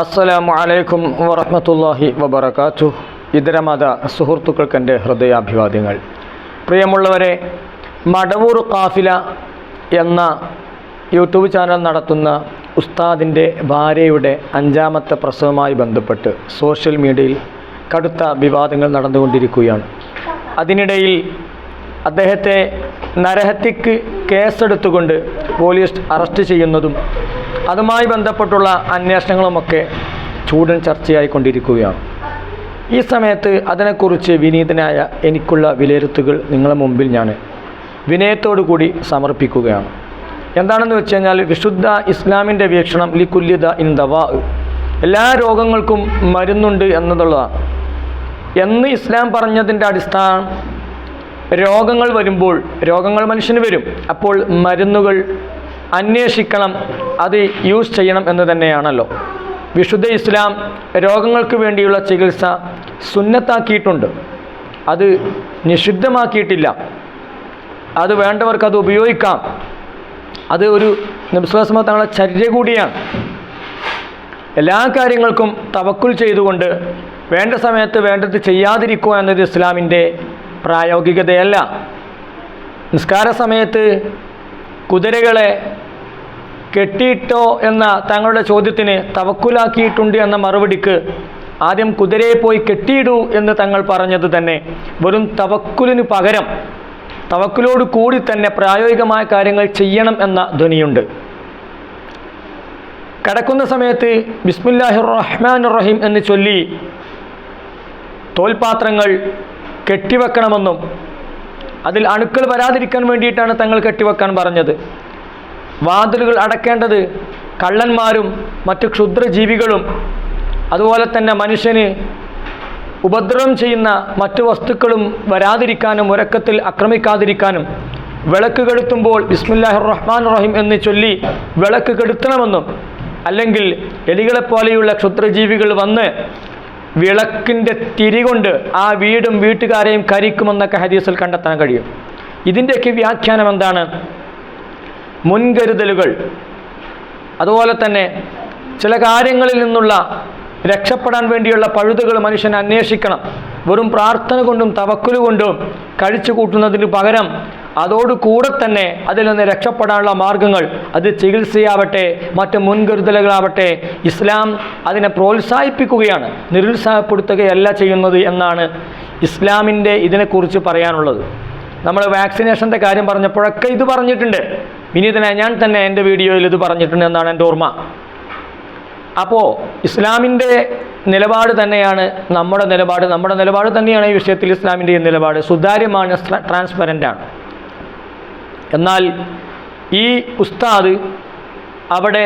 അസ്സലാമു അലൈക്കും വറഹമത്തല്ലാഹി വബറകാതുഹു ഇതരമത സുഹൃത്തുക്കൾക്ക് എന്റെ ഹൃദയാഭിവാദ്യങ്ങൾ. പ്രിയമുള്ളവരെ മടവൂർ കാഫില എന്ന യൂട്യൂബ് ചാനൽ നടത്തുന്ന ഉസ്താദിന്റെ ഭാര്യയുടെ അഞ്ചാമത്തെ പ്രസവമായി ബന്ധപ്പെട്ട് സോഷ്യൽ മീഡിയയിൽ കടുത്ത വിവാദങ്ങൾ നടന്നുകൊണ്ടിരിക്കുകയാണ്. അതിനിടയിൽ അദ്ദേഹത്തെ നരഹത്യക്ക് കേസെടുത്തുകൊണ്ട് പോലീസ് അറസ്റ്റ് ചെയ്യുന്നതും അതുമായി ബന്ധപ്പെട്ടുള്ള അന്വേഷണങ്ങളുമൊക്കെ ചൂടൻ ചർച്ചയായിക്കൊണ്ടിരിക്കുകയാണ് ഈ സമയത്ത് അതിനെക്കുറിച്ച് വിനീതനായ എനിക്കുള്ള വിലയിരുത്തുകൾ നിങ്ങളുടെ മുമ്പിൽ ഞാൻ വിനയത്തോടു കൂടി സമർപ്പിക്കുകയാണ്. എന്താണെന്ന് വെച്ച് കഴിഞ്ഞാൽ വിശുദ്ധ ഇസ്ലാമിന്റെ വീക്ഷണം ലി കുല്യത ഇൻ ദവാ. എല്ലാ രോഗങ്ങൾക്കും മരുന്നുണ്ട് എന്നതുള്ളതാണ് എന്ന് ഇസ്ലാം പറഞ്ഞതിന്റെ അടിസ്ഥാനം രോഗങ്ങൾ വരുമ്പോൾ രോഗങ്ങൾ മനുഷ്യന് വരും. അപ്പോൾ മരുന്നുകൾ അന്വേഷിക്കണം അത് യൂസ് ചെയ്യണം എന്ന് തന്നെയാണല്ലോ. വിശുദ്ധ ഇസ്ലാം രോഗങ്ങൾക്ക് വേണ്ടിയുള്ള ചികിത്സ സുന്നത്താക്കിയിട്ടുണ്ട്. അത് നിഷിദ്ധമാക്കിയിട്ടില്ല. അത് വേണ്ടവർക്ക് അത് ഉപയോഗിക്കാം. അത് ഒരു നിസ്വാസമ തങ്ങളുടെ ചര്യ കൂടിയാണ്. എല്ലാ കാര്യങ്ങൾക്കും തവക്കുൽ ചെയ്തുകൊണ്ട് വേണ്ട സമയത്ത് വേണ്ടത് ചെയ്യാതിരിക്കുക എന്നത് ഇസ്ലാമിന്റെ പ്രായോഗികതയല്ല. നിസ്കാര സമയത്ത് കുതിരകളെ കെട്ടിയിട്ടോ എന്ന തങ്ങളുടെ ചോദ്യത്തിന് തവക്കുലാക്കിയിട്ടുണ്ട് എന്ന മറുപടിക്ക് ആദ്യം കുതിരയെ പോയി കെട്ടിയിടൂ എന്ന് തങ്ങൾ പറഞ്ഞത് തന്നെ. വെറും തവക്കുലിന് പകരം തവക്കുലോട് കൂടി തന്നെ പ്രായോഗികമായ കാര്യങ്ങൾ ചെയ്യണം എന്ന ധ്വനിയുണ്ട്. കടക്കുന്ന സമയത്ത് ബിസ്മില്ലാഹിർ റഹ്മാൻ റഹീം എന്ന് ചൊല്ലി തോൽപാത്രങ്ങൾ കെട്ടിവെക്കണമെന്നും അതിൽ അണുക്കൾ വരാതിരിക്കാൻ വേണ്ടിയിട്ടാണ് തങ്ങൾ കെട്ടിവെക്കാൻ പറഞ്ഞത്. വാതിലുകൾ അടക്കേണ്ടത് കള്ളന്മാരും മറ്റു ക്ഷുദ്രജീവികളും. അതുപോലെ തന്നെ മനുഷ്യന് ഉപദ്രവം ചെയ്യുന്ന മറ്റു വസ്തുക്കളും വരാതിരിക്കാനും ഉറക്കത്തിൽ ആക്രമിക്കാതിരിക്കാനും. വിളക്ക് കെടുത്തുമ്പോൾ ബിസ്മില്ലാഹിർ റഹ്മാൻ റഹീം എന്ന് ചൊല്ലി വിളക്ക് കെടുത്തണമെന്നും. അല്ലെങ്കിൽ എലികളെപ്പോലെയുള്ള ക്ഷുദ്രജീവികൾ വന്ന് വിളക്കിന്റെ തിരികൊണ്ട് ആ വീടും വീട്ടുകാരെയും കരിക്കുമെന്നൊക്കെ ഹദീസിൽ കണ്ടെത്താൻ കഴിയും. ഇതിന്റെയൊക്കെ വ്യാഖ്യാനം എന്താണ്? മുൻകരുതലുകൾ. അതുപോലെ തന്നെ ചില കാര്യങ്ങളിൽ നിന്നുള്ള രക്ഷപ്പെടാൻ വേണ്ടിയുള്ള പഴുതുകൾ മനുഷ്യൻ അന്വേഷിക്കണം. വെറും പ്രാർത്ഥന കൊണ്ടും തവക്കുലു കൊണ്ടും കഴിച്ചു കൂട്ടുന്നതിന് പകരം അതോട് കൂടെ തന്നെ അതിൽ നിന്ന് രക്ഷപ്പെടാനുള്ള മാർഗങ്ങൾ അത് ചികിത്സയാവട്ടെ മറ്റ് മുൻകരുതലുകളാവട്ടെ ഇസ്ലാം അതിനെ പ്രോത്സാഹിപ്പിക്കുകയാണ്. നിരുത്സാഹപ്പെടുത്തുകയല്ല ചെയ്യുന്നത് എന്നാണ് ഇസ്ലാമിന്റെ ഇതിനെക്കുറിച്ച് പറയാനുള്ളത്. നമ്മൾ വാക്സിനേഷന്റെ കാര്യം പറഞ്ഞപ്പോഴൊക്കെ ഇത് പറഞ്ഞിട്ടുണ്ട്. വിനീതനെ ഞാൻ തന്നെ എന്റെ വീഡിയോയിൽ ഇത് പറഞ്ഞിട്ടുണ്ട് എന്നാണ് എന്റെ ഓർമ്മ. അപ്പോൾ ഇസ്ലാമിന്റെ നിലപാട് തന്നെയാണ് നമ്മുടെ നിലപാട്. നമ്മുടെ നിലപാട് തന്നെയാണ് ഈ വിഷയത്തിൽ ഇസ്ലാമിന്റെ നിലപാട്. സുതാര്യമാണ് ട്രാൻസ്പെറന്റ് ആണ്. എന്നാൽ ഈ ഉസ്താദ് അവിടെ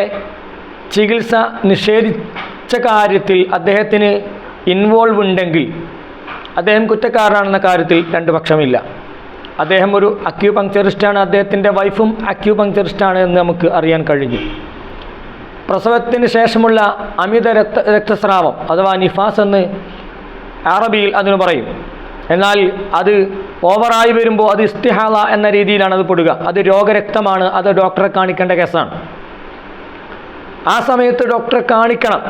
ചികിത്സ നിഷേധിച്ച കാര്യത്തിൽ അദ്ദേഹത്തിന് ഇൻവോൾവ് ഉണ്ടെങ്കിൽ അദ്ദേഹം കുറ്റക്കാരനാണെന്ന കാര്യത്തിൽ രണ്ട് പക്ഷമില്ല. അദ്ദേഹം ഒരു അക്യൂപങ്ക്ചറിസ്റ്റാണ് അദ്ദേഹത്തിന്റെ വൈഫും അക്യൂപങ്ക്ചറിസ്റ്റാണ് എന്ന് നമുക്ക് അറിയാൻ കഴിഞ്ഞു. പ്രസവത്തിന് ശേഷമുള്ള അമിത രക്ത രക്തസ്രാവം അഥവാ നിഫാസ് എന്ന് അറബിയിൽ അതിന് പറയും. എന്നാൽ അത് ഓവറായി വരുമ്പോൾ അത് ഇസ്തിഹാല എന്ന രീതിയിലാണ് അത് പെടുക. അത് രോഗരക്തമാണ് അത് ഡോക്ടറെ കാണിക്കേണ്ട കേസാണ്. ആ സമയത്ത് ഡോക്ടറെ കാണിക്കണം.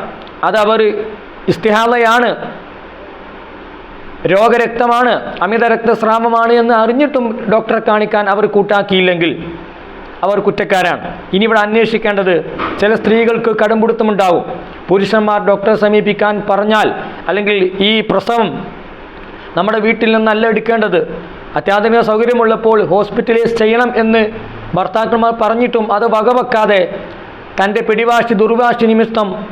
അത് അവർ ഇസ്തിഹാലയാണ് രോഗരക്തമാണ് അമിത രക്തസ്രാവമാണ് എന്ന് അറിഞ്ഞിട്ടും ഡോക്ടറെ കാണിക്കാൻ അവർ കൂട്ടാക്കിയില്ലെങ്കിൽ അവർ കുറ്റക്കാരാണ്. ഇനി ഇവിടെ അന്വേഷിക്കേണ്ടത് ചില സ്ത്രീകൾക്ക് കടുംപിടുത്തമുണ്ടാവും. പുരുഷന്മാർ ഡോക്ടറെ സമീപിക്കാൻ പറഞ്ഞാൽ അല്ലെങ്കിൽ ഈ പ്രസവം നമ്മുടെ വീട്ടിൽ നിന്നല്ല എടുക്കേണ്ടത്. അത്യാധുനിക സൗകര്യമുള്ളപ്പോൾ ഹോസ്പിറ്റലൈസ് ചെയ്യണം എന്ന് ഭർത്താക്കന്മാർ പറഞ്ഞിട്ടും അത് വകവെക്കാതെ തന്റെ പിടിവാശി ദുർവാശി നിമിത്തം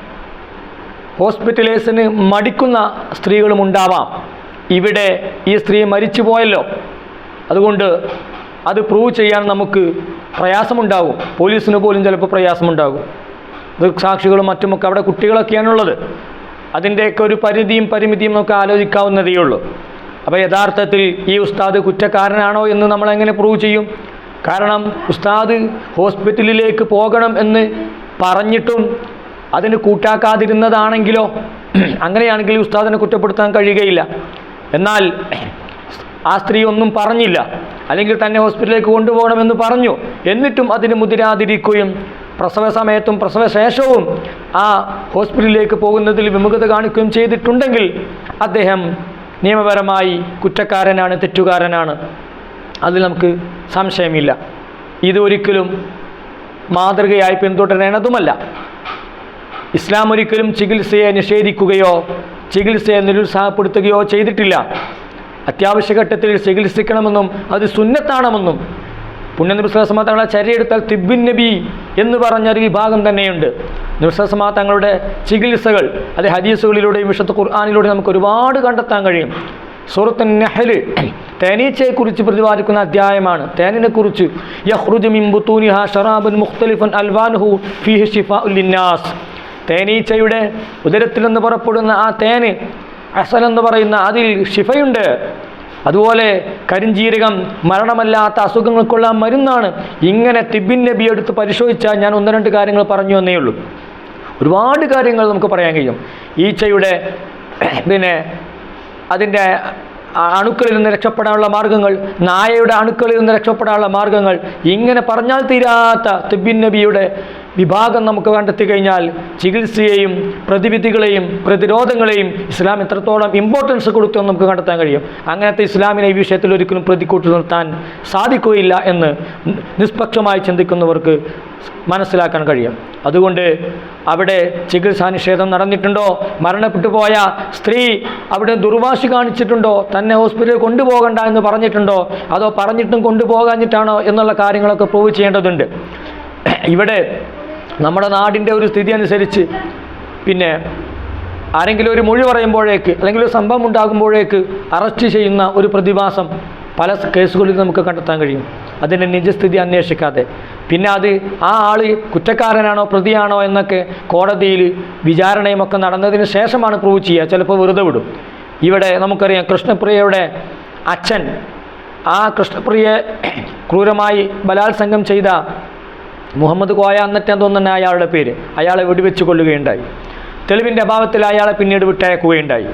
ഹോസ്പിറ്റലൈസിന് മടിക്കുന്ന സ്ത്രീകളും ഉണ്ടാവാം. ഇവിടെ ഈ സ്ത്രീ മരിച്ചു പോയല്ലോ അതുകൊണ്ട് അത് പ്രൂവ് ചെയ്യാൻ നമുക്ക് പ്രയാസമുണ്ടാകും പോലീസിന് പോലും ചിലപ്പോൾ പ്രയാസമുണ്ടാകും. ദൃക്സാക്ഷികളും മറ്റുമൊക്കെ അവിടെ കുട്ടികളൊക്കെയാണുള്ളത്. അതിന്റെയൊക്കെ ഒരു പരിധിയും പരിമിതിയും നമുക്ക് ആലോചിക്കാവുന്നതേ ഉള്ളൂ. അപ്പോൾ യഥാർത്ഥത്തിൽ ഈ ഉസ്താദ് കുറ്റക്കാരനാണോ എന്ന് നമ്മൾ എങ്ങനെ പ്രൂവ് ചെയ്യും? കാരണം ഉസ്താദ് ഹോസ്പിറ്റലിലേക്ക് പോകണം എന്ന് പറഞ്ഞിട്ടും അതിന് കൂട്ടാക്കാതിരുന്നതാണെങ്കിലോ? അങ്ങനെയാണെങ്കിൽ ഉസ്താദിനെ കുറ്റപ്പെടുത്താൻ കഴിയുകയില്ല. എന്നാൽ ആ സ്ത്രീ ഒന്നും പറഞ്ഞില്ല. അല്ലെങ്കിൽ തന്നെ ഹോസ്പിറ്റലിലേക്ക് കൊണ്ടുപോകണമെന്ന് പറഞ്ഞു. എന്നിട്ടും അതിന് മുതിരാതിരിക്കുകയും പ്രസവ സമയത്തും പ്രസവ ശേഷവും ആ ഹോസ്പിറ്റലിലേക്ക് പോകുന്നതിൽ വിമുഖത കാണിക്കുകയും ചെയ്തിട്ടുണ്ടെങ്കിൽ അദ്ദേഹം നിയമപരമായി കുറ്റക്കാരനാണ് തെറ്റുകാരനാണ്. അതിൽ നമുക്ക് സംശയമില്ല. ഇത് ഒരിക്കലും മാതൃകയായി പിന്തുടരേണ്ടതുമല്ല. ഇസ്ലാം ഒരിക്കലും ചികിത്സയെ നിഷേധിക്കുകയോ ചികിത്സയെ നിരുത്സാഹപ്പെടുത്തുകയോ ചെയ്തിട്ടില്ല. അത്യാവശ്യഘട്ടത്തിൽ ചികിത്സിക്കണമെന്നും അത് സുന്നത്താണമെന്നും പുണ്യനിർസമ തങ്ങളെ ചരിയെടുത്താൽ തിബിൻ നബി എന്ന് പറഞ്ഞൊരു വിഭാഗം തന്നെയുണ്ട്. നിർസമ തങ്ങളുടെ ചികിത്സകൾ അത് ഹദീസുകളിലൂടെയും വിശുദ്ധ ഖുർആാനിലൂടെ നമുക്ക് ഒരുപാട് കണ്ടെത്താൻ കഴിയും. സൂറത്ത് നെഹൽ തേനീച്ചയെക്കുറിച്ച് പ്രതിപാദിക്കുന്ന അധ്യായമാണ്. തേനിനെക്കുറിച്ച് യഹ്റുജ് മിംബുത്തൂനിഹ ഷറാബുൻ മുഖ്തലിഫൻ അൽവാൻഹു ഫിഹ് ഷിഫ ഉല്ലിന്നാസ് തേനീച്ചയുടെ ഉദരത്തിൽ നിന്ന് പുറപ്പെടുന്ന ആ തേന് അസൽ എന്ന് പറയുന്ന അതിൽ ശിഫയുണ്ട്. അതുപോലെ കരിഞ്ജീരകം മരണമല്ലാത്ത അസുഖങ്ങൾക്കുള്ള മരുന്നാണ്. ഇങ്ങനെ തിബിൻ നബി എടുത്ത് പരിശോധിച്ചാൽ ഞാൻ ഒന്ന് രണ്ട് കാര്യങ്ങൾ പറഞ്ഞു എന്നേ ഉള്ളൂ. ഒരുപാട് കാര്യങ്ങൾ നമുക്ക് പറയാൻ കഴിയും. ഈച്ചയുടെ പിന്നെ അതിന്റെ അണുക്കളിൽ നിന്ന് രക്ഷപ്പെടാനുള്ള മാർഗങ്ങൾ നായയുടെ അണുക്കളിൽ നിന്ന് രക്ഷപ്പെടാനുള്ള മാർഗങ്ങൾ ഇങ്ങനെ പറഞ്ഞാൽ തീരാത്ത തിബിൻ നബിയുടെ വിഭാഗം നമുക്ക് കണ്ടെത്തി കഴിഞ്ഞാൽ ചികിത്സയെയും പ്രതിവിധികളെയും പ്രതിരോധങ്ങളെയും ഇസ്ലാം എത്രത്തോളം ഇമ്പോർട്ടൻസ് കൊടുത്തു എന്ന് നമുക്ക് കണ്ടെത്താൻ കഴിയും. അങ്ങനത്തെ ഇസ്ലാമിനെ ഈ വിഷയത്തിൽ ഒരിക്കലും പ്രതിക്കൂട്ടി നിർത്താൻ സാധിക്കുകയില്ല എന്ന് നിഷ്പക്ഷമായി ചിന്തിക്കുന്നവർക്ക് മനസ്സിലാക്കാൻ കഴിയും. അതുകൊണ്ട് അവിടെ ചികിത്സാ നിഷേധം നടന്നിട്ടുണ്ടോ? മരണപ്പെട്ടു പോയ സ്ത്രീ അവിടെ ദുർവാശി കാണിച്ചിട്ടുണ്ടോ? തന്നെ ഹോസ്പിറ്റലിൽ കൊണ്ടുപോകണ്ട എന്ന് പറഞ്ഞിട്ടുണ്ടോ? അതോ പറഞ്ഞിട്ടും കൊണ്ടുപോകാഞ്ഞിട്ടാണോ എന്നുള്ള കാര്യങ്ങളൊക്കെ പ്രൂവ് ചെയ്യേണ്ടതുണ്ട്. ഇവിടെ നമ്മുടെ നാടിന്റെ ഒരു സ്ഥിതി അനുസരിച്ച് പിന്നെ ആരെങ്കിലും ഒരു മൊഴി പറയുമ്പോഴേക്ക് അല്ലെങ്കിൽ ഒരു സംഭവം ഉണ്ടാകുമ്പോഴേക്ക് അറസ്റ്റ് ചെയ്യുന്ന ഒരു പ്രതിഭാസം പല കേസുകളിൽ നമുക്ക് കണ്ടെത്താൻ കഴിയും. അതിന്റെ നിജസ്ഥിതി അന്വേഷിക്കാതെ. പിന്നെ അത് ആ ആൾ കുറ്റക്കാരനാണോ പ്രതിയാണോ എന്നൊക്കെ കോടതിയിൽ വിചാരണയും ഒക്കെ നടന്നതിന് ശേഷമാണ് പ്രൂവ് ചെയ്യുക. ചിലപ്പോൾ വെറുതെ വിടും. ഇവിടെ നമുക്കറിയാം കൃഷ്ണപ്രിയയുടെ അച്ഛൻ ആ കൃഷ്ണപ്രിയയെ ക്രൂരമായി ബലാത്സംഗം ചെയ്ത മുഹമ്മദ് കോയ എന്നിട്ടാൻ തോന്നുന്ന അയാളുടെ പേര്. അയാളെ വെടിവെച്ച് കൊല്ലുകയുണ്ടായി. തെളിവിന്റെ അഭാവത്തിൽ അയാളെ പിന്നീട് വിട്ടയക്കുകയുണ്ടായി.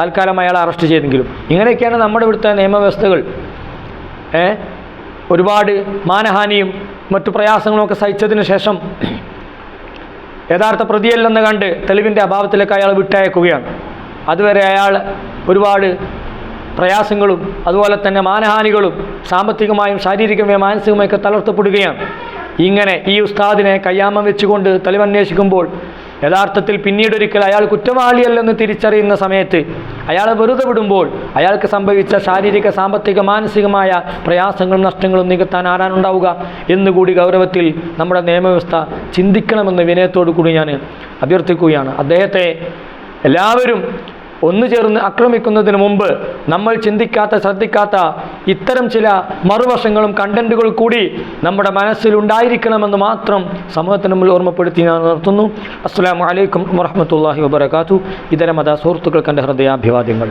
തൽക്കാലം അയാളെ അറസ്റ്റ് ചെയ്തെങ്കിലും. ഇങ്ങനെയൊക്കെയാണ് നമ്മുടെ ഇവിടുത്തെ നിയമവ്യവസ്ഥകൾ. ഏ? ഒരുപാട് മാനഹാനിയും മറ്റു പ്രയാസങ്ങളുമൊക്കെ സഹിച്ചതിന് ശേഷം യഥാർത്ഥ പ്രതിയല്ലെന്ന് കണ്ട് തെളിവിന്റെ അഭാവത്തിലേക്ക് അയാൾ വിട്ടയക്കുകയാണ്. അതുവരെ അയാൾ ഒരുപാട് പ്രയാസങ്ങളും അതുപോലെ തന്നെ മാനഹാനികളും സാമ്പത്തികമായും ശാരീരികമായും മാനസികമായൊക്കെ തളർത്തപ്പെടുകയാണ്. ഇങ്ങനെ ഈ ഉസ്താദിനെ കയ്യാമം വെച്ചുകൊണ്ട് തെളിവന്വേഷിക്കുമ്പോൾ യഥാർത്ഥത്തിൽ പിന്നീടൊരിക്കൽ അയാൾ കുറ്റവാളിയല്ലെന്ന് തിരിച്ചറിയുന്ന സമയത്ത് അയാളെ വെറുതെ വിടുമ്പോൾ അയാൾക്ക് സംഭവിച്ച ശാരീരിക സാമ്പത്തിക മാനസികമായ പ്രയാസങ്ങളും നഷ്ടങ്ങളും നികത്താൻ ആരാനുണ്ടാവുക എന്നുകൂടി ഗൗരവത്തിൽ നമ്മുടെ നിയമവ്യവസ്ഥ ചിന്തിക്കണമെന്ന് വിനയത്തോടു കൂടി ഞാൻ അഭ്യർത്ഥിക്കുകയാണ്. അദ്ദേഹത്തെ എല്ലാവരും ഒന്നു ചേർന്ന് ആക്രമിക്കുന്നതിന് മുമ്പ് നമ്മൾ ചിന്തിക്കാത്ത ശ്രദ്ധിക്കാത്ത ഇത്തരം ചില മറുവശങ്ങളും കണ്ടന്റുകൾ കൂടി നമ്മുടെ മനസ്സിൽ ഉണ്ടായിരിക്കണമെന്ന് മാത്രം സമൂഹത്തിന് മുമ്പിൽ ഓർമ്മപ്പെടുത്തി ഞാൻ നിർത്തുന്നു. അസ്സാം വലൈക്കും വറഹമത്തല്ലാഹി വബർക്കാത്തു ഇതര മത സുഹൃത്തുക്കൾക്ക് എന്റെ ഹൃദയാഭിവാദ്യങ്ങൾ.